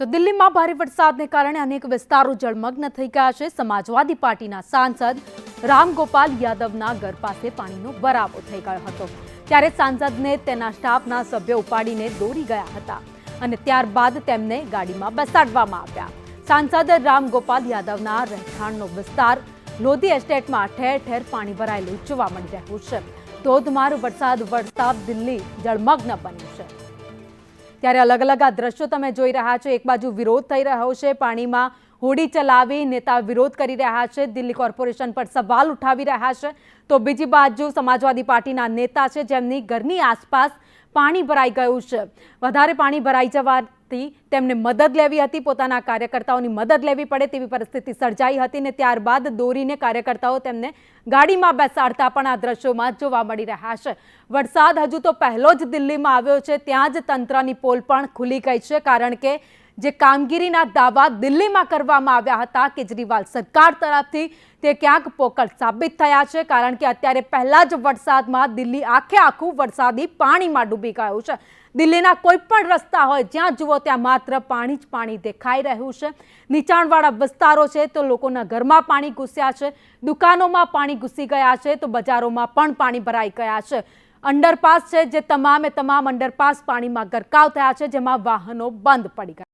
તો દિલ્હીમાં ભારે વરસાદને કારણે અનેક વિસ્તારો જળમગ્ન થઈ ગયા છે. સમાજવાદી પાર્ટીના સાંસદ રામગોપાલ યાદવના ઘર પાસે પાણીનો ભરાવો થઈ ગયો હતો. ત્યારે સાંસદને તેના સ્ટાફના સભ્યો ઉપાડીને દોરી ગયા હતા અને ત્યારબાદ તેમને ગાડીમાં બેસાડવામાં આવ્યા. સાંસદ રામગોપાલ યાદવના રહેઠાણનો વિસ્તાર લોધી એસ્ટેટમાં ઠેર ઠેર પાણી ભરાયેલું જોવા મળી રહ્યું છે. ધોધમાર વરસાદ વરસતા દિલ્હી જળમગ્ન બન્યું છે. ત્યારે અલગ અલગ આ દ્રશ્યો તમે જોઈ રહ્યા છો. એક બાજુ વિરોધ થઈ રહ્યો છે. પાણીમાં હોડી ચલાવી નેતા વિરોધ કરી રહ્યા છે. દિલ્હી કોર્પોરેશન પર સવાલ ઉઠાવી રહ્યા છે. તો બીજી બાજુ સમાજવાદી પાર્ટીના નેતા છે જેમની ઘરની આસપાસ પાણી ભરાઈ ગયું છે. વધારે પાણી ભરાઈ જવાથી તેમને મદદ લેવી હતી, પોતાના કાર્યકર્તાઓની મદદ લેવી પડે તેવી પરિસ્થિતિ સર્જાઈ હતી ને ત્યારબાદ દોરીને કાર્યકર્તાઓ તેમને ગાડીમાં બેસાડતા પણ આ દ્રશ્યોમાં જોવા મળી રહ્યા છે. વરસાદ હજુ તો પહેલો જ દિલ્હીમાં આવ્યો છે, ત્યાં જ તંત્રની પોલ પણ ખુલી ગઈ છે, કારણ કે જે કામગીરીના દાવા દિલ્હીમાં કરવામાં આવ્યા હતા, કેજરીવાલ સરકાર તરફથી તે ક્યાંક પોકળ સાબિત થયા છે, કારણ કે અત્યારે પહેલા જ વરસાદમાં દિલ્હી આખે આખું વરસાદી પાણીમાં ડૂબી ગયું છે. દિલ્હીના કોઈ પણ રસ્તા હોય, જ્યાં જુઓ ત્યાં માત્ર પાણી જ પાણી દેખાઈ રહ્યું છે. નીચાણવાળા વિસ્તારો છે તો લોકોના ઘરમાં પાણી ઘૂસ્યા છે, દુકાનોમાં પાણી ઘૂસી ગયા છે તો બજારોમાં પણ પાણી ભરાઈ ગયા છે. અંડરપાસ છે જે તમામે તમામ અંડરપાસ પાણીમાં ગરકાવ થયા છે, જેમાં વાહનો બંધ પડી ગયા